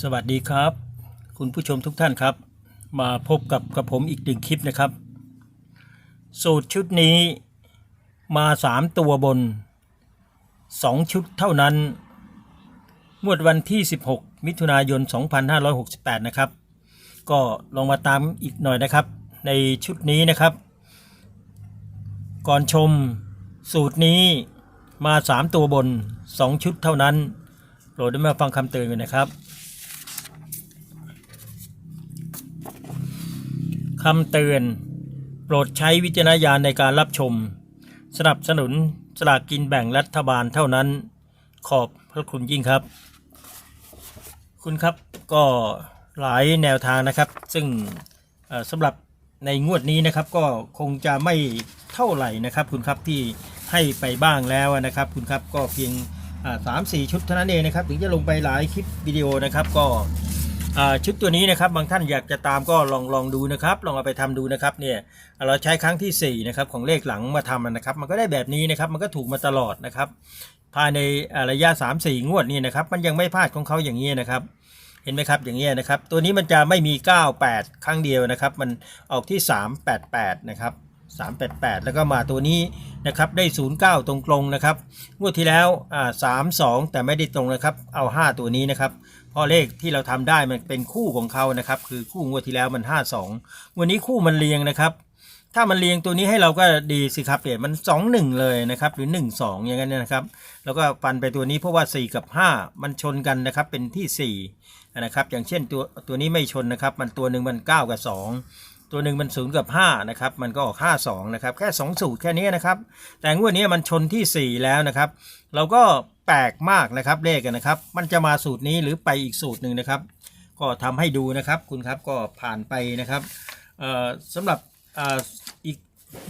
สวัสดีครับ คุณผู้ชมทุกท่านครับ มาพบกับกับผมอีกหนึ่งคลิปนะครับ สูตรชุดนี้มาสามตัวบนสองชุดเท่านั้นงวดวันที่ 16 มิถุนายน 2568 นะครับ ก็ลองมาตามอีกหน่อยนะครับ ในชุดนี้นะครับ ก่อนชมสูตรนี้มาสามตัวบนสองชุดเท่านั้น โปรดได้มาฟังคำเตือนกันนะครับ คำเตือน โปรดใช้วิจารณญาณในการรับชม สนับสนุนสลากกินแบ่งรัฐบาลเท่านั้น ขอบพระคุณยิ่งครับ คุณครับก็หลายแนวทางนะครับ ซึ่งสำหรับในงวดนี้นะครับก็คงจะไม่เท่าไหร่นะครับ คุณครับที่ให้ไปบ้างแล้วนะครับ คุณครับก็เพียงสามสี่ชุดเท่านั้นเองนะครับ ถึงจะลงไปหลายคลิปวิดีโอนะครับ ก็ ชุดตัวนี้นะครับบางท่านอยากจะตามก็ลองลองดูนะครับ ลองเอาไปทำดูนะครับเนี่ยเราใช้ครั้งที่4นะครับของเลขหลังมาทำนะครับ มันก็ได้แบบนี้นะครับมันก็ถูกมาตลอดนะครับ ภายในระยะ 3 4 งวดนี่นะครับ มันยังไม่พลาดของเขาอย่างนี้นะครับเห็นไหมครับอย่างนี้ยนะครับ ตัวนี้มันจะไม่มี 98 ครั้งเดียวนะครับ มันออกที่ 388 นะครับ 388 แล้วก็มาตัวนี้นะครับได้ 09 ตรงๆนะครับงวดที่แล้วอ่า32 แต่ไม่ได้ตรงนะครับเอา 5 ตัวนี้นะครับ เพราะเลขที่เราทำได้มันเป็นคู่ของเขานะครับ คือคู่งวดที่แล้วมัน 52 วันนี้คู่มันเรียงนะครับ ถ้ามันเรียงตัวนี้ให้เราก็ดีสิครับเปลี่ยนมัน 2 1 เลยนะครับ หรือ 1 2 อย่างนั้นนยนะครับ แล้วก็ฟันไปตัวนี้เพราะว่า 4 กับ 5 มันชนกันนะครับเป็นที่4นะครับ อย่างเช่นตัวตัวนี้ไม่ชนนะครับ มันตัวหนึ่งมัน 9 กับ 2ตัวหนึ่งมัน0กับ5นะครับมันก็ออก 5 2นะครับแค่ 2 สูตรแค่นี้นะครับ แต่งวดนี้มันชนที่ 4 แล้วนะครับ เราก็ แปลกมากนะครับเลขกันนะครับ มันจะมาสูตรนี้หรือไปอีกสูตรหนึ่งนะครับ ก็ทำให้ดูนะครับคุณครับก็ผ่านไปนะครับเอ่อสำหรับอ,อีก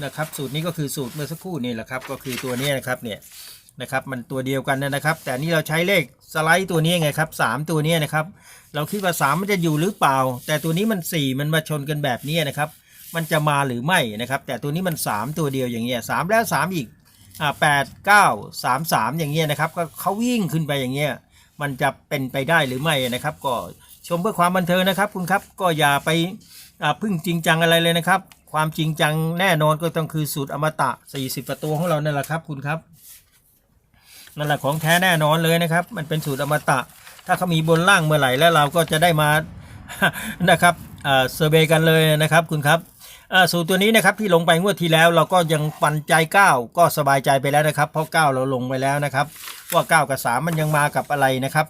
นะครับสูตรนี้ก็คือสูตรเมื่อสักครู่นี่แหละครับก็คือตัวนี้นะครับเนี่ยนะครับมันตัวเดียวกันนะครับ แต่นี่เราใช้เลขสไลด์ตัวนี้ไงครับสามตัวนี้นะครับ เราคิดว่า 3 มันจะอยู่หรือเปล่า แต่ตัวนี้มัน 4 มันมาชนกันแบบนี้นะครับ มันจะมาหรือไม่นะครับ แต่ตัวนี้มัน 3 ตัวเดียวอย่างเงี้ยสามแล้ว 3 อีก อ่าแปดเก้าสามสามอย่างเงี้ยนะครับก็เขาวิ่งขึ้นไปอย่างเงี้ยมันจะเป็นไปได้หรือไม่นะครับ ก็ชมเพื่อความบันเทิงนะครับ คุณครับก็อย่าไปอ่าพึ่งจริงจังอะไรเลยนะครับ ความจริงจังแน่นอนก็ต้องคือสูตรอมตะ 40 ประตูของเรานั่นแหละครับ คุณครับนั่นแหละของแท้แน่นอนเลยนะครับ มันเป็นสูตรอมตะ ถ้าเขามีบนล่างเมื่อไหร่แล้วเราก็จะได้มานะครับเซอร์เบกันเลยนะครับ คุณครับ สูตรตัวนี้นะครับที่ลงไปงวดที่แล้วเราก็ยังปันใจก้าก็สบายใจไปแล้วนะครับ เพราะก้าเราลงไปแล้วนะครับ ว่าก้ากับสามมันยังมากับอะไรนะครับ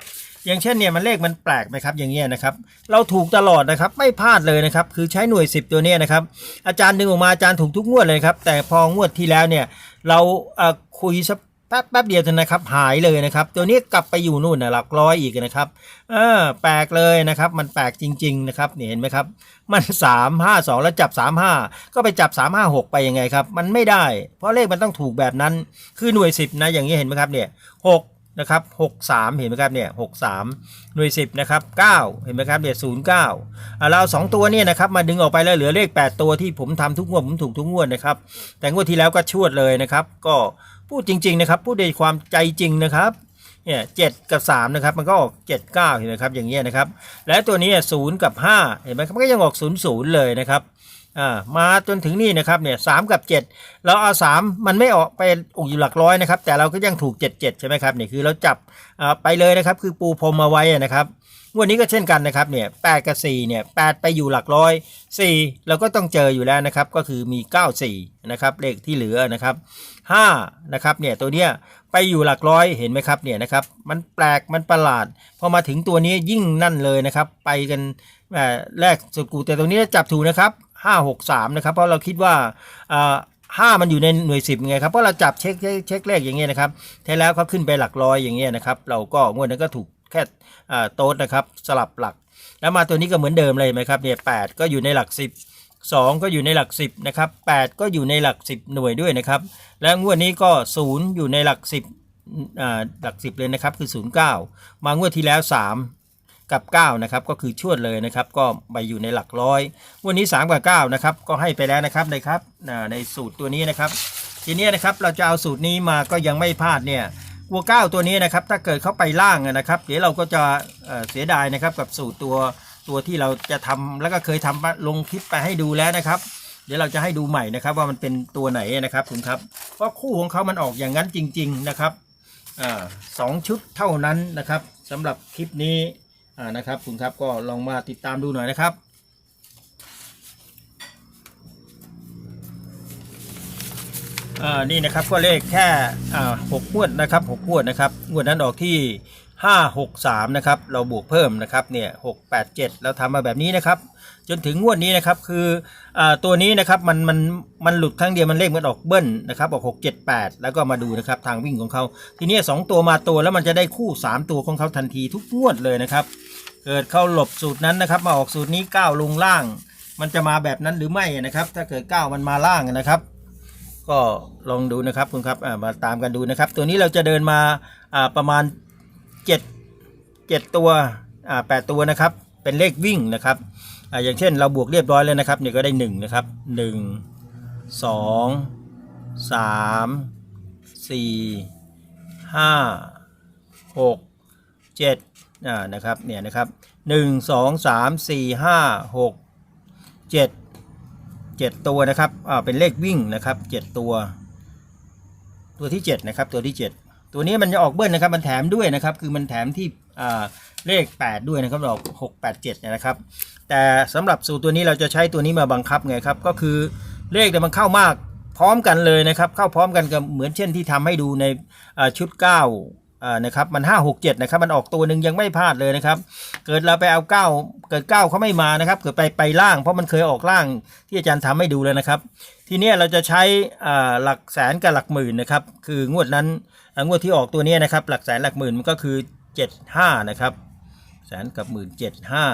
อย่างเช่นเนี่ยมันเลขมันแปลกไหมครับอย่างเงี้ยนะครับ เราถูกตลอดนะครับไม่พลาดเลยนะครับ คือใช้หน่วย 10 ตัวเนี้ยนะครับ อาจารย์ดึงออกมาอาจารย์ถูกทุกงวดเลยครับแต่พองวดที่แล้วเนี่ยเราคุยสัก แป๊บแป๊บเดียวเท่านั้นนะครับ หายเลยนะครับ ตัวนี้กลับไปอยู่นู่นนะหลักร้อยอีกนะครับเออแปลกเลยนะครับ มันแปลกจริง ๆ นะครับเนี่ยเห็นไหมครับ มัน3 5 2แล้วจับ3 5ก็ไปจับ3 5 6ไปยังไงครับ มันไม่ได้ เพราะเลขมันต้องถูกแบบนั้น คือหน่วย10นะอย่างนี้เห็นไหมครับเนี่ย6นะครับ6 3เห็นไหมครับเนี่ย6 3หน่วย10นะครับ9เห็นไหมครับเนี่ย0 9อะเราสองตัวเนี่ยนะครับมาดึงออกไปแล้วเหลือเลข8ตัวที่ผมทำทุกงวดผมถูกทุกงวดนะครับ แต่งวดที่แล้วก็ชวดเลยนะครับ ก็ พูดจริง ๆ นะครับ พูดด้วยความใจจริงนะครับเนี่ยเจ็ดกับสามนะครับมันก็ออกเจ็ดเก้าเห็นไหมครับอย่างเงี้ยนะครับ และตัวนี้ศูนย์กับห้าเห็นไหมครับมันก็ยังออกศูนย์ศูนย์เลยนะครับอ่ามาจนถึงนี่นะครับเนี่ยสามกับเจ็ดเราเอาสามมันไม่ออกไปอกอยู่หลักร้อยนะครับ แต่เราก็ยังถูกเจ็ดเจ็ดใช่ไหมครับเนี่ยคือเราจับอ่าไปเลยนะครับ คือปูพรมมาไว้นะครับงวันนี้ก็เช่นกันนะครับเนี่ยแปดกับสี่เนี่ยแปดไปอยู่หลักร้อยสี่เราก็ต้องเจออยู่แล้วนะครับ ก็คือมีเก้าสี่นะครับเลขที่เหลือนะครับ ห้านะครับเนี่ยตัวเนี้ยไปอยู่หลักร้อยเห็นไหมครับเนี่ยนะครับมันแปลกมันประหลาดพอมาถึงตัวนี้ยิ่งนั่นเลยนะครับ ไปกันแหมแรกสกูแต่ตรงนี้จับถูกนะครับห้าหกสามนะครับเพราะเราคิดว่าอ่าห้ามันอยู่ในหน่วยสิบไงครับเพราะเราจับเช็คเช็คเช็คเลขอย่างเงี้ยนะครับแท้แล้วเขาขึ้นไปหลักร้อยอย่างเงี้ยนะครับเราก็งวดนั้นก็ถูกแค่อ่าโต๊ดนะครับสลับหลัก แล้วมาตัวนี้ก็เหมือนเดิมเลยไหมครับเนี่ยแปดก็อยู่ในหลักสิ บสองก็อยู่ในหลักสิบนะครับแปดก็อยู่ในหลักสิบหน่วยด้วยนะครับ และงวดนี้ก็ศูนย์อยู่ในหลักสิบหลักสิบเลยนะครับคือ 09 มางวดที่แล้ว 3 กับ 9 นะครับก็คือชวดเลยนะครับ ก็ไปอยู่ในหลักร้อยงวันนี้ 3 กับ 9 นะครับ ก็ให้ไปแล้วนะครับในครับในสูตรตัวนี้นะครับ ทีนี้นะครับเราจะเอาสูตรนี้มาก็ยังไม่พลาดเนี่ยวัวเก้าตัวนี้นะครับถ้าเกิดเข้าไปล่างนะครับ เดี๋ยวเราก็จะเสียดายนะครับกับสูตรตัว ตัวที่เราจะทำแล้วก็เคยทำลงคลิปไปให้ดูแล้วนะครับ เดี๋ยวเราจะให้ดูใหม่นะครับ ว่ามันเป็นตัวไหนนะครับคุณครับเพราะคู่ของเขามันออกอย่างนั้นจริง ๆนะครับอสองชุดเท่านั้นนะครับสำหรับคลิปนี้นะครับคุณครับก็ลองมาติดตามดูหน่อยนะครับนี่นะครับก็เลขแค่หกงวดนะครับหกงวดนะครับงวดนั้นออกที่ ห้าหกสามนะครับเราบวกเพิ่มนะครับเนี่ยหกแปดเจ็ดเราทำมาแบบนี้นะครับ จนถึงงวดนี้นะครับคืออตัวนี้นะครับมันมันมันหลุดครั้งเดียวมันเลขมันออกเบิ้ลนะครับออกหกเจ็ดแปดแล้วก็มาดูนะครับทางวิ่งของเขาทีนี้สองตัวมาตัวแล้วมันจะได้คู่สามตัวของเขาทันทีทุกงวดเลยนะครับ เกิดเขาหลบสูตรนั้นนะครับ มาออกสูตรนี้ก้าวลงล่าง มันจะมาแบบนั้นหรือไม่นะครับ ถ้าเกิดก้าวมันมาล่างนะครับก็ลองดูนะครับคุณครับมาตามกันดูนะครับ ตัวนี้เราจะเดินมาประมาณ 7 7ตัวอ่า8ตัวนะครับ เป็นเลขวิ่งนะครับอ่าอย่างเช่นเราบวกเรียบร้อยแล้วนะครับเนี่ยก็ได้1นะครับ1 2 3 4 5 6 7อ่านะครับเนี่ยนะครับ1 2 3 4 5 6 7เจ็ดตัวนะครับอ่าเป็นเลขวิ่งนะครับเจ็ดตัว ตัวที่เจ็ดนะครับตัวที่เจ็ด ตัวนี้มันจะออกเบิ้ลนะครับ มันแถมด้วยนะครับ คือมันแถมที่เลขแปดด้วยนะครับออกหกแปดเจ็ดนะครับ แต่สำหรับสูตรตัวนี้เราจะใช้ตัวนี้มาบังคับไงครับ ก็คือเลขเนี่ยมันเข้ามากพร้อมกันเลยนะครับ เข้าพร้อมกันกับเหมือนเช่นที่ทำให้ดูในชุดเก้านะครับมันห้าหกเจ็ดนะครับมันออกตัวหนึ่งยังไม่พลาดเลยนะครับ เกิดเราไปเอาเก้าเกิดเก้าเขาไม่มานะครับเกิดไปไปล่าง เพราะมันเคยออกล่างที่อาจารย์ทำให้ดูแล้วนะครับ ทีนี้เราจะใช้หลักแสนกับหลักหมื่นนะครับคืองวดนั้น งวดที่ออกตัวนี้นะครับ หลักแสนหลักหมื่นมันก็คือเจ็ดห้านะครับแสนกับหมื่นเจ็ดห้า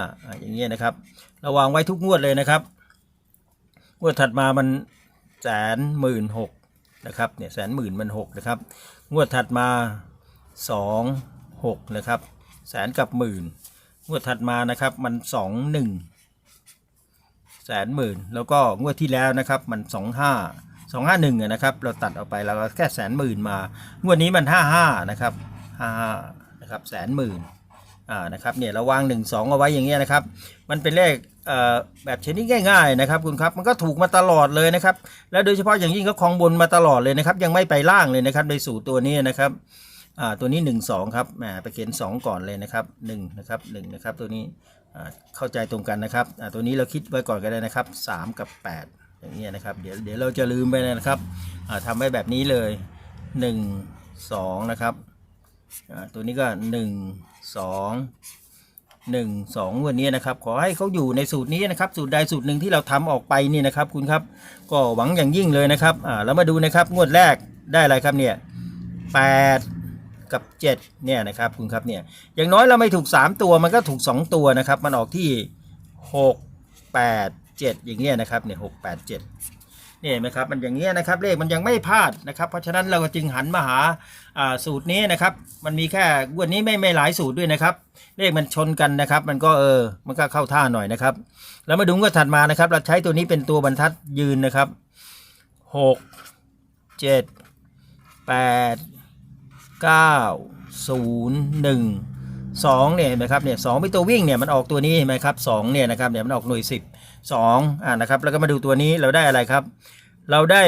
อย่างเงี้ยนะครับระวางไว้ทุกงวดเลยนะครับงวดถัดมามันแสนหมื่นหกนะครับเนี่ยแสนหมื่นมันหกนะครับงวดถัดมาสองหกนะครับแสนกับหมื่นงวดถัดมานะครับมันสองหนึ่งแสนหมื่นแล้วก็งวดที่แล้วนะครับมันสองห้า สองห้าหนึ่งนะครับเราตัดออกไปแล้วก็แค่แสนหมื่นมางวดนี้มันห้าห้านะครับห้าห้านะครับแสนหมื่นอ่านะครับเนี่ยเราวาง 1 2 เอาไว้อย่างเงี้ยนะครับ มันเป็นเลขแบบชนิดง่าย ๆนะครับคุณครับมันก็ถูกมาตลอดเลยนะครับ แล้วโดยเฉพาะอย่างยิ่งก็คลองบนมาตลอดเลยนะครับ ยังไม่ไปล่างเลยนะครับในสูตรตัวนี้นะครับตัวนี้ 1 2 ครับแหมไปเขียน2 ก่อนเลยนะครับ1นะครับ1นะครับตัวนี้เข้าใจตรงกันนะครับตัวนี้เราคิดไว้ก่อนก็ได้นะครับ 3 กับ 8 อย่างเงี้ยนะครับ เดี๋ยวเดี๋ยวเราจะลืมไปนะครับอ่าทำไว้แบบนี้เลย 1 2 นะครับ ตัวนี้ก็หนึ่งสองหนึ่งสองวันนี้นะครับ ขอให้เขาอยู่ในสูตรนี้นะครับ สูตรใดสูตรหนึ่งที่เราทำออกไปนี่นะครับ คุณครับ ก็หวังอย่างยิ่งเลยนะครับอ่าแล้วมาดูนะครับ งวดแรกได้อะไรครับเนี่ยแปดกับเจ็ดเนี่ยนะครับคุณครับเนี่ยอย่างน้อยเราไม่ถูกสามตัวมันก็ถูกสองตัวนะครับ มันออกที่หกแปด เจ็ดอย่างเงี้ยนะครับเนี่ยหกแปดเจ็ดนี่เห็นไหมครับมันอย่างเงี้ยนะครับเลขมันยังไม่พลาดนะครับเพราะฉะนั้นเราก็จึงหันมาหาสูตรนี้นะครับมันมีแค่วันนี้ไม่ไม่หลายสูตรด้วยนะครับ เลขมันชนกันนะครับ มันก็เออมันก็เข้าท่าหน่อยนะครับ แล้วมาดูก็ถัดมานะครับ เราใช้ตัวนี้เป็นตัวบรรทัดยืนนะครับหกเจ็ดแปดเก้าศูนย์หนึ่งสองเนี่ยเห็นไหมครับเนี่ยสองเป็นตัววิ่งเนี่ยมันออกตัวนี้เห็นไหมครับสองเนี่ยนะครับเนี่ยมันออกหน่วยสิบ สองอ่านะครับแล้วก็มาดูตัวนี้เราได้อะไรครับ เราได้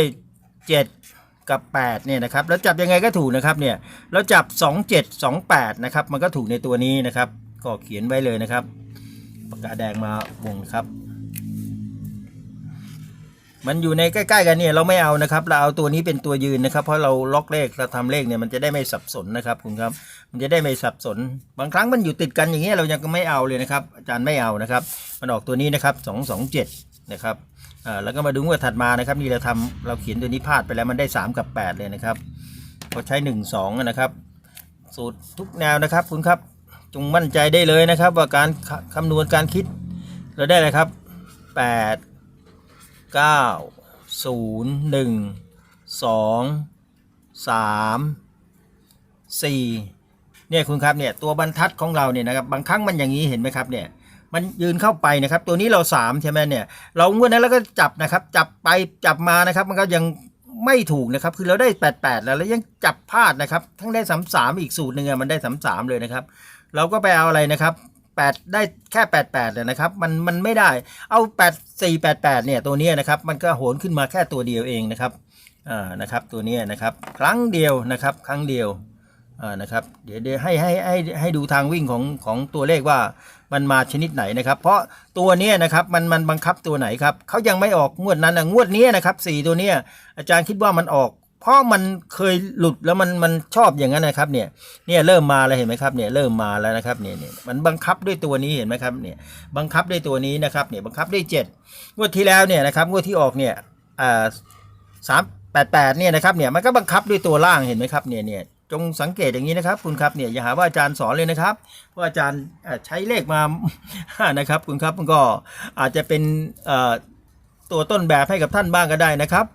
เจ็ดกับแปดเนี่ยนะครับแล้วจับยังไงก็ถูกนะครับเนี่ยเราจับสองเจ็ดสองแปดนะครับมันก็ถูกในตัวนี้นะครับก็เขียนไว้เลยนะครับปากกาแดงมาวงครับ มันอยู่ในใกล้ ๆ กันเนี่ยเราไม่เอานะครับ เราเอาตัวนี้เป็นตัวยืนนะครับ เพราะเราล็อกเลขเราทำเลขเนี่ยมันจะได้ไม่สับสนนะครับคุณครับ มันจะได้ไม่สับสน บางครั้งมันอยู่ติดกันอย่างเงี้ยเรายังไม่เอาเลยนะครับ อาจารย์ไม่เอานะครับ มันออกตัวนี้นะครับสองสองเจ็ดนะครับอ่าแล้วก็มาดูงวดถัดมานะครับ นี่เราทำเราเขียนตัวนี้พลาดไปแล้วมันได้สามกับแปดเลยนะครับก็ใช้หนึ่งสองนะครับสูตรทุกแนวนะครับ คุณครับจงมั่นใจได้เลยนะครับ ว่าการคคำนวณการคิดเราได้เลยครับแปด เก้าศูนย์หนึ่งสองสามสี่เนี่ยคุณครับเนี่ยตัวบรรทัดของเราเนี่ยนะครับบางครั้งมันอย่างนี้เห็นไหมครับเนี่ยมันยืนเข้าไปนะครับตัวนี้เราสามใช่ไหมเนี่ยเรางวดนั้นเราก็จับนะครับจับไปจับมานะครับมันก็ยังไม่ถูกนะครับคือเราได้แปดแปดแล้วแล้วยังจับพลาดนะครับทั้งได้สามสามอีกสูตรหนึ่งมันได้สามสามเลยนะครับ เราก็ไปเอาอะไรนะครับ แปดได้แค่แปดแปดเลยนะครับ มันมันไม่ได้เอาแปดสี่แปดแปดเนี่ยตัวนี้นะครับ มันก็โหนขึ้นมาแค่ตัวเดียวเองนะครับอ่านะครับตัวนี้นะครับ ครั้งเดียวนะครับ ครั้งเดียวอ่านะครับ เดี๋ยวเดี๋ยวให้ให้ให้ให้ดูทางวิ่งของของตัวเลขว่ามันมาชนิดไหนนะครับ เพราะตัวนี้นะครับมันมันบังคับตัวไหนครับเขายังไม่ออกงวดนั้นนะงวดนี้นะครับสี่ตัวเนี้ยอาจารย์คิดว่ามันออก เพราะมันเคยหลุดแล้วมันมันชอบอย่างนั้นนะครับเนี่ยเนี่ยเริ่มมาแล้วเห็นไหมครับเนี่ยเริ่มมาแล้วนะครับเนี่ยเนี่ยมันบังคับด้วยตัวนี้เห็นไหมครับเนี่ยบังคับด้วยตัวนี้นะครับเนี่ยบังคับด้วยเจ็ดงวดที่แล้วเนี่ยนะครับงวดที่ออกเนี่ยอ่าสามแปดแปดเนี่ยนะครับเนี่ยมันก็บังคับด้วยตัวล่างเห็นไหมครับเนี่ยเนี่ยจงสังเกตอย่างนี้นะครับคุณครับเนี่ยอย่าหาว่าอาจารย์สอนเลยนะครับเพราอาจารย์ใช้เลขมานะครับคุณครับมันก็อาจจะเป็นเอ่อตัวต้นแบบให้กับท่านบ้างก็ได้นะครับ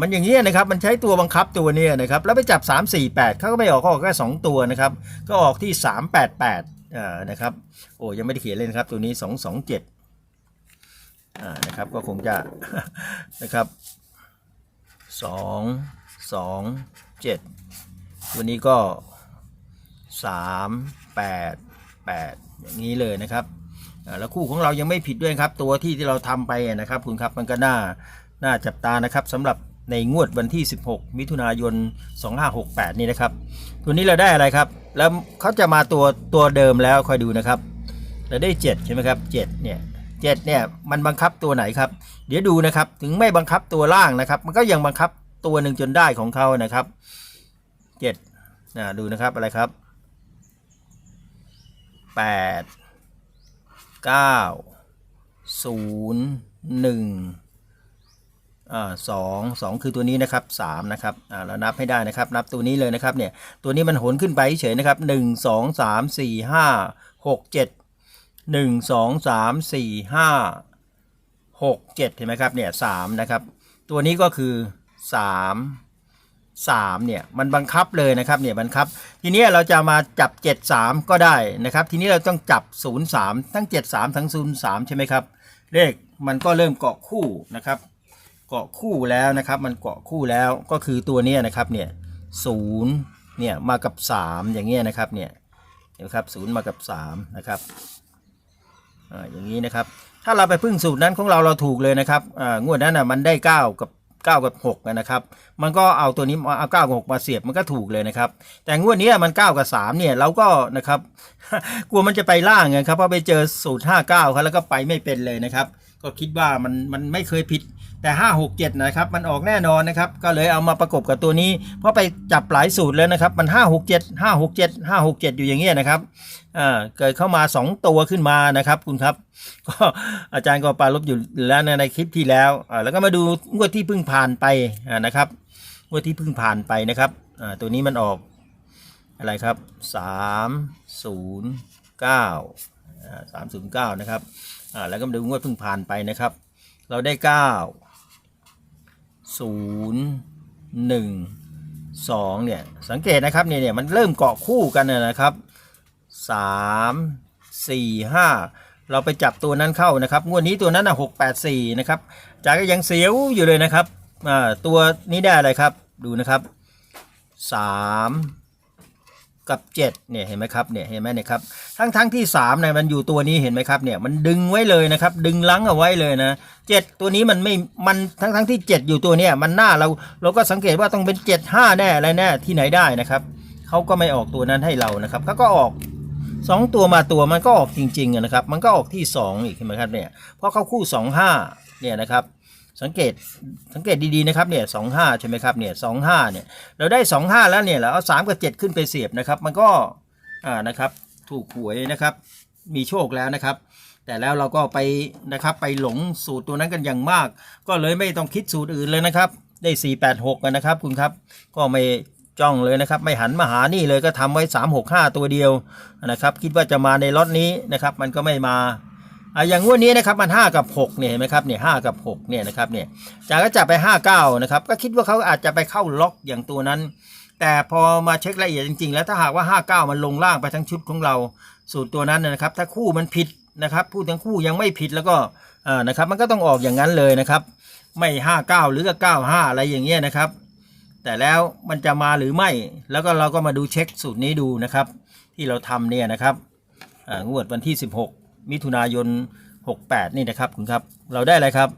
มันอย่างนี้นะครับ มันใช้ตัวบังคับตัวเนี้ยนะครับ แล้วไปจับ 3 4 8เขาก็ไม่ออกเขาออกแค่2ตัวนะครับ ก็ออกที่ 3 8 8อ่านะครับ โอ้ยังไม่ได้เขียนเลยนะครับ ตัวนี้ 2 2 7อ่านะครับ ก็คงจะนะครับ 2 2 7 ตัวนี้ก็ 3 8 8 อย่างนี้เลยนะครับแล้วคู่ของเรายังไม่ผิดด้วยครับ ตัวที่ที่เราทำไปนะครับคุณครับมันก็น่า น่าจับตานะครับสำหรับในงวดวันที่ 16 มิถุนายน 2568 นี่นะครับ ตัวนี้เราได้อะไรครับ แล้วเขาจะมาตัวตัวเดิมแล้วคอยดูนะครับ เราได้ 7 ใช่ไหมครับ 7 เนี่ย7เนี่ยมันบังคับตัวไหนครับ เดี๋ยวดูนะครับถึงไม่บังคับตัวล่างนะครับ มันก็ยังบังคับตัวหนึ่งจนได้ของเขานะครับ7นะดูนะครับอะไรครับ8 9 0 1อ่า สองสองคือตัวนี้นะครับสามนะครับอ่าเรานับให้ได้นะครับ นับตัวนี้เลยนะครับเนี่ยตัวนี้มันโหนขึ้นไปเฉยนะครับหนึ่งสองสามสี่ห้าหกเจ็ดหนึ่งสองสามสี่ห้าหกเจ็ดเห็นไหมครับเนี่ยสามนะครับ ตัวนี้ก็คือสามสามเนี่ยมันบังคับเลยนะครับเนี่ยบังคับ ทีนี้เราจะมาจับ 7 3 ก็ได้นะครับ ทีนี้เราต้องจับ 0 3 ทั้ง 7 3 ทั้ง 0 3 ใช่ไหมครับ เลขมันก็เริ่มเกาะคู่นะครับ เกาะคู่แล้วนะครับ มันเกาะคู่แล้วก็คือตัวนี้นะครับเนี่ยศูนย์เนี่ยมากับสามอย่างเงี้ยนะครับเนี่ยเห็นไหมครับศูนย์มากับสามนะครับอ่าอย่างนี้นะครับ ถ้าเราไปพึ่งสูตรนั้นของเราเราถูกเลยนะครับอ่างวดนั้นอะมันได้เก้ากับเก้ากับหกนะครับ มันก็เอาตัวนี้มาเอาเก้ากับหกมาเสียบมันก็ถูกเลยนะครับ แต่งวดนี้มันเก้ากับสามเนี่ยเราก็นะครับ กลัวมันจะไปล่างไงครับเพราะไปเจอสูตรห้าเก้าครับแล้วก็ไปไม่เป็นเลยนะครับ ก็คิดว่ามันมันไม่เคยผิด แต่ 5 6 7 นะครับ มันออกแน่นอนนะครับ ก็เลยเอามาประกบกับตัวนี้ เพราะไปจับหลายสูตรแล้วนะครับ มัน 5 6 7 5 6 7 5 6 7 อยู่อย่างเงี้ยนะครับอ่าเกิดเข้ามา 2 ตัวขึ้นมานะครับ คุณครับ ก็อาจารย์ก็ปารบอยู่แล้วในคลิปที่แล้วอ่าแล้วก็มาดูงวดที่เพิ่งผ่านไปอ่านะครับงวดที่เพิ่งผ่านไปนะครับอ่าตัวนี้มันออกอะไรครับ 3 0 9อ่า309 นะครับอ่าแล้วก็มาดูงวดเพิ่งผ่านไปนะครับ เราได้ 9 ศูนย์หนึ่งสองเนี่ยสังเกตนะครับเนี่ยเนี่ยมันเริ่มเกาะคู่กันนะครับสามสี่ห้าเราไปจับตัวนั้นเข้านะครับงวดนี้ตัวนั้นอะหกแปดสี่นะครับจากก็ยังเสียวอยู่เลยนะครับอ่าตัวนี้ได้อะไรครับดูนะครับสาม กับเจ็ดเนี่ยเห็นไหมครับเนี่ยเห็นไหมเนี่ยครับทั้งทั้งที่สามเนี่ยมันอยู่ตัวนี้เห็นไหมครับเนี่ยมันดึงไว้เลยนะครับ ดึงลังเอาไว้เลยนะเจ็ดตัวนี้มันไม่มันทั้งทั้งที่เจ็ดอยู่ตัวเนี้ยมันหน้าเราเราก็สังเกตว่าต้องเป็นเจ็ดห้าแน่อะไรแน่ที่ไหนได้นะครับเขาก็ไม่ออกตัวนั้นให้เรานะครับเขาก็ออกสองตัวมาตัวมันก็ออกจริงๆนะครับ มันก็ออกที่สองอีกใช่ไหมครับเนี่ยเพราะเขาคู่สองห้าเนี่ยนะครับ สังเกตสังเกตดีๆนะครับเนี่ยสองห้าใช่ไหมครับเนี่ยสองห้าเนี่ยเราได้สองห้าแล้วเนี่ยเราเอาสามกับเจ็ดขึ้นไปเสียบนะครับ มันก็อ่านะครับถูกหวยนะครับมีโชคแล้วนะครับ แต่แล้วเราก็ไปนะครับไปหลงสูตรตัวนั้นกันอย่างมาก ก็เลยไม่ต้องคิดสูตรอื่นเลยนะครับ ได้ 486กันนะครับคุณครับก็ไม่จ้องเลยนะครับ ไม่หันมาหานี่เลยก็ทำไว้ 365 ตัวเดียวนะครับ คิดว่าจะมาในล็อตนี้นะครับ มันก็ไม่มา อะอย่างงวดนี้นะครับมัน 5 กับ6เนี่ยเห็นไหมครับเนี่ยหกับ6เนี่ยนะครับเนี่ยจากก็จะไป 59นะครับก็คิดว่าเขาอาจจะไปเข้าล็อกอย่างตัวนั้น แต่พอมาเช็คละเอียดจริงๆ แล้วถ้าหากว่า 59 มันลงล่างไปทั้งชุดของเราสูตรตัวนั้นนะครับ ถ้าคู่มันผิดนะครับพูดทั้งคู่ยังไม่ผิดแล้วก็อ่านะครับมันก็ต้องออกอย่างนั้นเลยนะครับไม่ห้าเก้าหรือก็เก้าห้าอะไรอย่างเงี้ยนะครับ แต่แล้วมันจะมาหรือไม่แล้วก็เราก็มาดูเช็คสูตรนี้ดูนะครับ ที่เราทำเนี่ยนะครับอ่างวดวันที่ 16 มิถุนายน 68 นี่นะครับคุณครับ เราได้อะไรครับ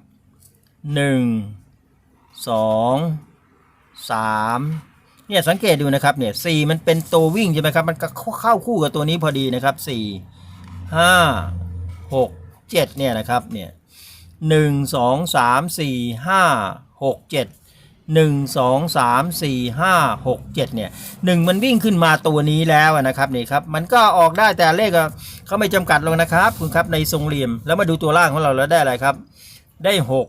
1 2 3เนี่ยสังเกตดูนะครับเนี่ย4มันเป็นตัววิ่งใช่ไหมครับ มันก็เข้าคู่กับตัวนี้พอดีนะครับ 4 5 6 7เนี่ยนะครับเนี่ยหนึ่งสองสามสี่ห้าหกเจ็ด หนึ่งสองสามสี่ห้าหกเจ็ดเนี่ยหนึ่งมันวิ่งขึ้นมาตัวนี้แล้วนะครับนี่ครับมันก็ออกได้แต่เลขเขาไม่จำกัดลงนะครับคุณครับในทรงเหลี่ยมแล้วมาดูตัวล่างของเราแล้วได้อะไรครับ ได้หก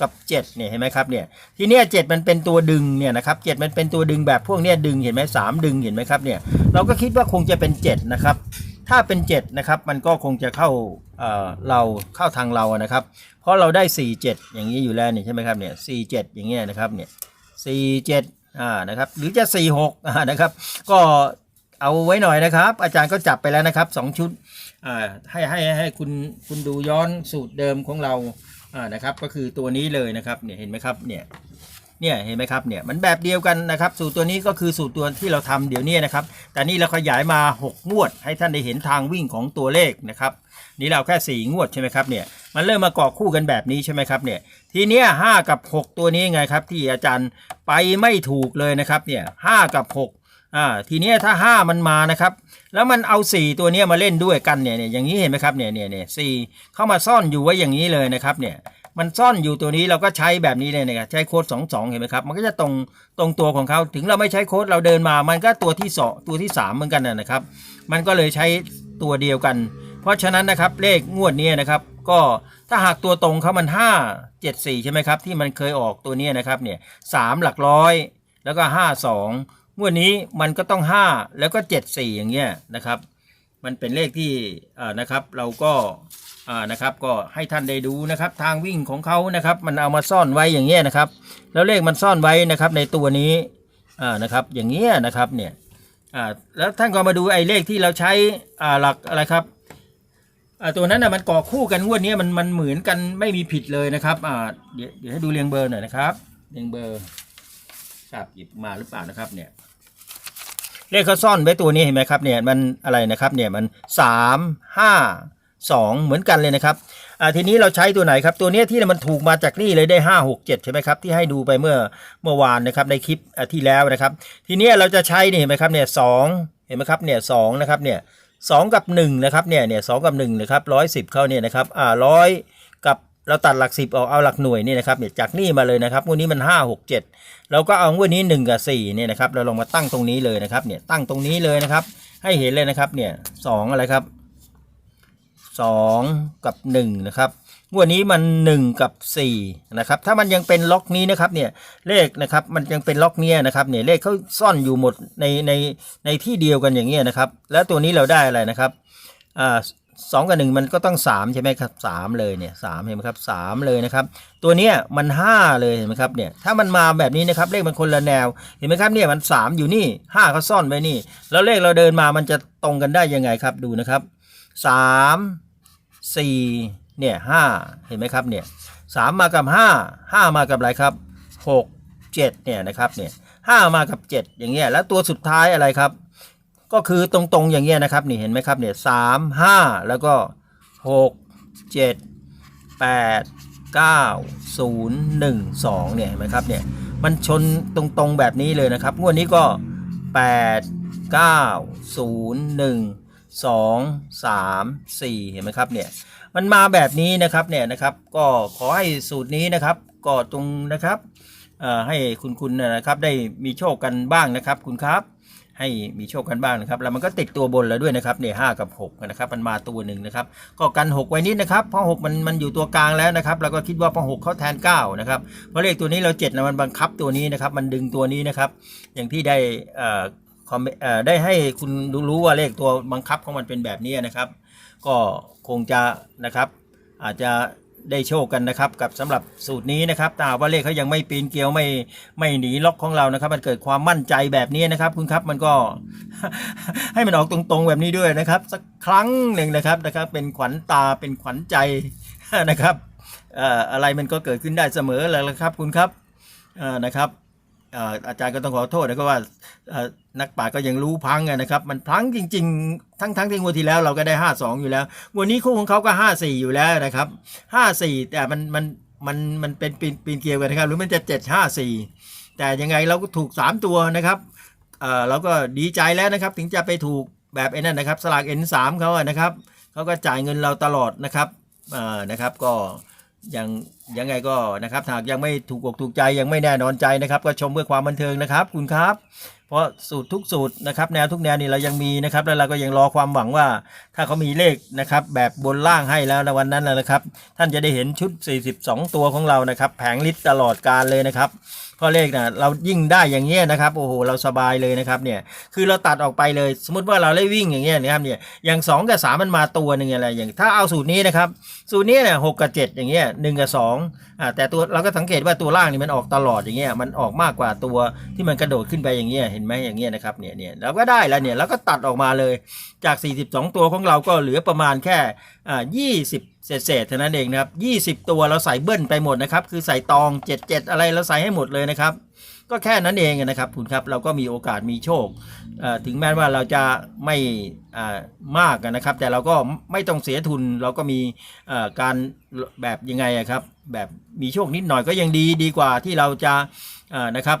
กับเจ็ดเนี่ยเห็นไหมครับเนี่ยทีเนี้ยเจ็ดมันเป็นตัวดึงเนี่ยนะครับเจ็ดมันเป็นตัวดึงแบบพวกเนี้ยดึงเห็นไหมสามดึงเห็นไหมครับเนี่ยเราก็คิดว่าคงจะเป็นเจ็ดนะครับ ถ้าเป็น7นะครับมันก็คงจะเข้าเอ่อเราเข้าทางเรานะครับ เพราะเราได้ 4 7 อย่างนี้อยู่แล้วนี่ใช่ไหมครับเนี่ย4 7 อย่างเงี้ยนะครับเนี่ย4 7อ่านะครับหรือจะ 4 6อ่านะครับก็เอาไว้หน่อยนะครับ อาจารย์ก็จับไปแล้วนะครับ 2 ชุดอ่าให้ให้ให้คุณคุณดูย้อนสูตรเดิมของเราอ่านะครับก็คือตัวนี้เลยนะครับเนี่ยเห็นไหมครับเนี่ย เนี่ยเห็นไหมครับเนี่ยมันแบบเดียวกันนะครับสูตรตัวนี้ก็คือสูตรตัวที่เราทำเดี๋ยวนี้นะครับ แต่นี่เราขยายมา 6 งวด ให้ท่านได้เห็นทางวิ่งของตัวเลขนะครับนี่เราแค่ 4 งวดใช่ไหมครับเนี่ยมันเริ่มมาเกาะคู่กันแบบนี้ใช่ไหมครับเนี่ยทีเนี้ยห้ากับ 6 ตัวนี้ไงครับ ที่อาจารย์ไปไม่ถูกเลยนะครับเนี่ยห้ากับ 6อ่าทีนี้ถ้า 5 มันมานะครับ แล้วมันเอา 4 ตัวนี้มาเล่นด้วยกันเนี่ยเนี่ยอย่างนี้เห็นไหมครับเนี่ยเนี่ยเนี่ยสี่เข้ามาซ่อนอยู่ไว้อย่างนี้เลยนะครับเนี่ย มันซ่อนอยู่ตัวนี้เราก็ใช้แบบนี้เลยนะครับใช้โค้ด2 2 เห็นไหมครับ มันก็จะตรงตรงตัวของเขาถึงเราไม่ใช้โค้ดเราเดินมา มันก็ตัวที่สองตัวที่ 3 เหมือนกันนะครับ มันก็เลยใช้ตัวเดียวกัน เพราะฉะนั้นนะครับเลขงวดนี้นะครับก็ถ้าหากตัวตรงเขามัน 5 7 4 ใช่ไหมครับ ที่มันเคยออกตัวนี้นะครับเนี่ยสามหลักร้อย แล้วก็ 5 2งวดนี้มันก็ต้อง 5 แล้วก็ 7 4 อย่างเงี้ยนะครับ มันเป็นเลขที่อ่านะครับเราก็ อ่านะครับก็ให้ท่านได้ดูนะครับทางวิ่งของเขานะครับ มันเอามาซ่อนไว้อย่างเงี้ยนะครับ แล้วเลขมันซ่อนไว้นะครับในตัวนี้อ่านะครับอย่างเงี้ยนะครับเนี่ยอ่าแล้วท่านก็มาดูไอ้เลขที่เราใช้อ่าหลักอะไรครับอ่าตัวนั้นนะมันก่อคู่กันงวดนี้มันมันเหมือนกันไม่มีผิดเลยนะครับอ่าเดี๋ยวเดี๋ยวให้ดูเรียงเบอร์หน่อยนะครับเรียงเบอร์ทราบหยิบมาหรือเปล่านะครับเนี่ยเลขเขาซ่อนไว้ตัวนี้เห็นไหมครับเนี่ยมันอะไรนะครับเนี่ยมันสามห้า สองเหมือนกันเลยนะครับอ่าทีนี้เราใช้ตัวไหนครับ ตัวเนี้ยที่มันถูกมาจากนี่เลยได้ห้าหกเจ็ดใช่ไหมครับ ที่ให้ดูไปเมื่อเมื่อวานนะครับในคลิปที่แล้วนะครับ ทีนี้เราจะใช้นี่เห็นไหมครับเนี่ยสองเห็นไหมครับเนี่ยสองนะครับเนี่ยสองกับหนึ่งนะครับเนี่ยเนี่ยสองกับหนึ่งนะครับร้อยสิบเข้าเนี่ยนะครับอ่าร้อยกับเราตัดหลักสิบออกเอาหลักหน่วยนี่นะครับเนี่ยจากนี่มาเลยนะครับงวดนี้มันห้าหกเจ็ดเราก็เอางวดนี้ 1 กับ4เนี่ยนะครับเราลองมาตั้งตรงนี้เลยนะครับเนี่ยตั้งตรงนี้เลยนะครับให้เห็นเลยนะครับเนี่ยสอะไรครับ สองกับ 1 นะครับงวดนี้มัน 1 กับ 4 นะครับ ถ้ามันยังเป็นล็อกนี้นะครับเนี่ยเลขนะครับมันยังเป็นล็อกเนี้ยนะครับเนี่ยเลขเขาซ่อนอยู่หมดในในในที่เดียวกันอย่างเงี้ยนะครับ แล้วตัวนี้เราได้อะไรนะครับอ่าสองกับหนึ่งมันก็ต้องสามใช่ไหมครับสามเลยเนี่ยสามเห็นไหมครับสามเลยนะครับ ตัวเนี้ยมันห้าเลยเห็นไหมครับเนี่ยถ้ามันมาแบบนี้นะครับเลขมันคนละแนวเห็นไหมครับเนี่ยมันสามอยู่นี่ห้าเขาซ่อนไว้นี่ แล้วเลขเราเดินมามันจะตรงกันได้ยังไงครับดูนะครับสาม สี่เนี่ยห้าเห็นไหมครับเนี่ยสามมากับห้าห้ามากับอะไรครับหกเจ็ดเนี่ยนะครับเนี่ยห้ามากับเจ็ดอย่างเงี้ยแล้วตัวสุดท้ายอะไรครับ ก็คือตรงๆอย่างเงี้ยนะครับนี่เห็นไหมครับเนี่ยสามห้าแล้วก็หกเจ็ดแปดเก้าศูนย์หนึ่งสองเนี่ยเห็นไหมครับเนี่ยมันชนตรงๆแบบนี้เลยนะครับงวดนี้ก็แปดเก้าศูนย์หนึ่ง สองสามสี่เห็นไหมครับเนี่ยมันมาแบบนี้นะครับเนี่ยนะครับ ก็ขอให้สูตรนี้นะครับ ก็ตรงนะครับให้คุณคุณนะครับได้มีโชคกันบ้างนะครับ คุณครับให้มีโชคกันบ้างนะครับ แล้วมันก็ติดตัวบนแล้วด้วยนะครับเนี่ยห้ากับ6นะครับมันมาตัวหนึ่งนะครับ ก็กัน 6 ไว้นิดนะครับเพราะ6มันมันอยู่ตัวกลางแล้วนะครับ เราก็คิดว่าพอ6เขาแทน9นะครับเพราะเลขตัวนี้เรา7นะมันบังคับตัวนี้นะครับ มันดึงตัวนี้นะครับ อย่างที่ได้อ่อ คอมได้ให้คุณรู้ว่าเลขตัวบังคับของมันเป็นแบบนี้นะครับ ก็คงจะนะครับ อาจจะได้โชคกันนะครับ กับสำหรับสูตรนี้นะครับแต่หาว่าเลขเขายังไม่ปีนเกลียวไม่ไม่หนีล็อกของเรานะครับ มันเกิดความมั่นใจแบบนี้นะครับ คุณครับมันก็ให้มันออกตรงๆแบบนี้ด้วยนะครับ สักครั้งหนึ่งนะครับนะครับ เป็นขวัญตาเป็นขวัญใจนะครับออะไรมันก็เกิดขึ้นได้เสมอแหละครับคุณครับนะครับ อาจารย์ก็ต้องขอโทษนะครับว่านักป่าชญ์ก็ยังรู้พังนะครับ มันพังจริง ๆ ทั้งทั้งที่งวดที่แล้วเราก็ได้ 5 2 อยู่แล้วงวดนี้คู่ของเขาก็ 5 4 อยู่แล้วนะครับ 5 4 แต่มันมันมันมันเป็นปีนปีนเกลียวกันนะครับ หรือมันจะ7 5 4 แต่ยังไงเราก็ถูก 3 ตัวนะครับเออเราก็ดีใจแล้วนะครับ ถึงจะไปถูกแบบไอ้นั่นนะครับ สลาก N3 เขาอะนะครับเขาก็จ่ายเงินเราตลอดนะครับเออนะครับก็ ยังยังไงก็นะครับหากยังไม่ถูกอกถูกใจยังไม่แน่นอนใจนะครับ ก็ชมเพื่อความบันเทิงนะครับ คุณครับ เพราะสูตรทุกสูตรนะครับ แนวทุกแนวนี่เรายังมีนะครับ แล้วเราก็ยังรอความหวังว่า ถ้าเขามีเลขนะครับ แบบบนล่างให้แล้วในวันนั้นนะนะครับ ท่านจะได้เห็นชุด 42 ตัวของเรานะครับ แผงลิตรตลอดการเลยนะครับ เพราะเลขนะเรายิ่งได้อย่างเงี้ยนะครับโอ้โหเราสบายเลยนะครับเนี่ยคือเราตัดออกไปเลยสมมติว่าเราได้วิ่งอย่างเงี้ยนะครับเนี่ยอย่าง 2 กับ 3 มันมาตัวหนึ่งอะไรอย่างถ้าเอาสูตรนี้นะครับสูตรนี้เนี่ยหกกับเจ็ดอย่างเงี้ยหนึ่งกับสองอ่าแต่ตัวเราก็สังเกตว่าตัวล่างนี่มันออกตลอดอย่างเงี้ยมันออกมากกว่าตัวที่มันกระโดดขึ้นไปอย่างเงี้ยเห็นไหมอย่างเงี้ยนะครับเนี่ยเนี่ยเราก็ได้แล้วเนี่ยเราก็ตัดออกมาเลยจาก 42 ตัวของเราก็เหลือประมาณแค่อ่า20เศษๆเท่านั้นเองนะครับ20 ตัวเราใส่เบิ้ลไปหมดนะครับ คือใส่ตอง 77 อะไรเราใส่ให้หมดเลยนะครับ ก็แค่นั้นเองนะครับคุณครับเราก็มีโอกาสมีโชค ถึงแม้ว่าเราจะไม่มากนะครับ แต่เราก็ไม่ต้องเสียทุนเราก็มีการแบบยังไงครับแบบมีโชคนิดหน่อยก็ยังดีดีกว่าที่เราจะนะครับ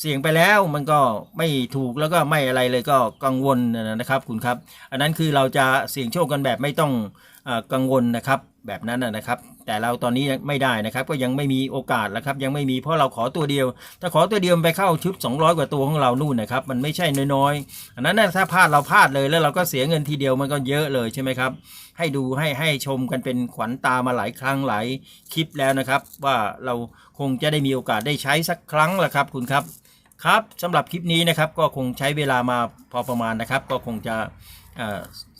เสี่ยงไปแล้วมันก็ไม่ถูกแล้วก็ไม่อะไรเลยก็กังวลนะครับคุณครับ อันนั้นคือเราจะเสี่ยงโชคกันแบบไม่ต้อง กังวลนะครับแบบนั้นนะครับ แต่เราตอนนี้ยังไม่ได้นะครับ ก็ยังไม่มีโอกาสแล้วครับ ยังไม่มีเพราะเราขอตัวเดียว ถ้าขอตัวเดียวไปเข้าชุด 200 กว่าตัวของเรานู่นนะครับ มันไม่ใช่น้อยๆอันนั้นถ้าพลาดเราพลาดเลยแล้วเราก็เสียเงินทีเดียวมันก็เยอะเลยใช่ไหมครับ ให้ดูให้ให้ชมกันเป็นขวัญตามาหลายครั้งหลายคลิปแล้วนะครับ ว่าเราคงจะได้มีโอกาสได้ใช้สักครั้งละครับคุณครับครับสำหรับคลิปนี้นะครับก็คงใช้เวลามาพอประมาณนะครับ ก็คงจะ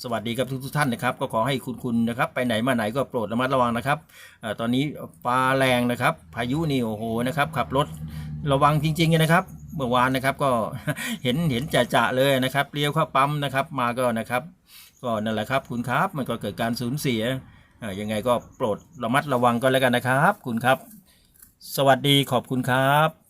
สวัสดีกับทุกๆท่านนะครับ ก็ขอให้คุณคุณนะครับ ไปไหนมาไหนก็โปรดระมัดระวังนะครับอตอนนี้ฟ้าแรงนะครับ พายุนี่โอ้โหนะครับ ขับรถระวังจริงๆนะครับเมื่อวานนะครับก็เห็นเห็นจะๆเลยนะครับเลี้ยวเข้าปั๊มนะครับมาก็นะครับ ก็นั่นแหละครับคุณครับมันก็เกิดการสูญเสียยังไงก็โปรดระมัดระวังก็แล้วกันนะครับ คุณครับ สวัสดีขอบคุณครับ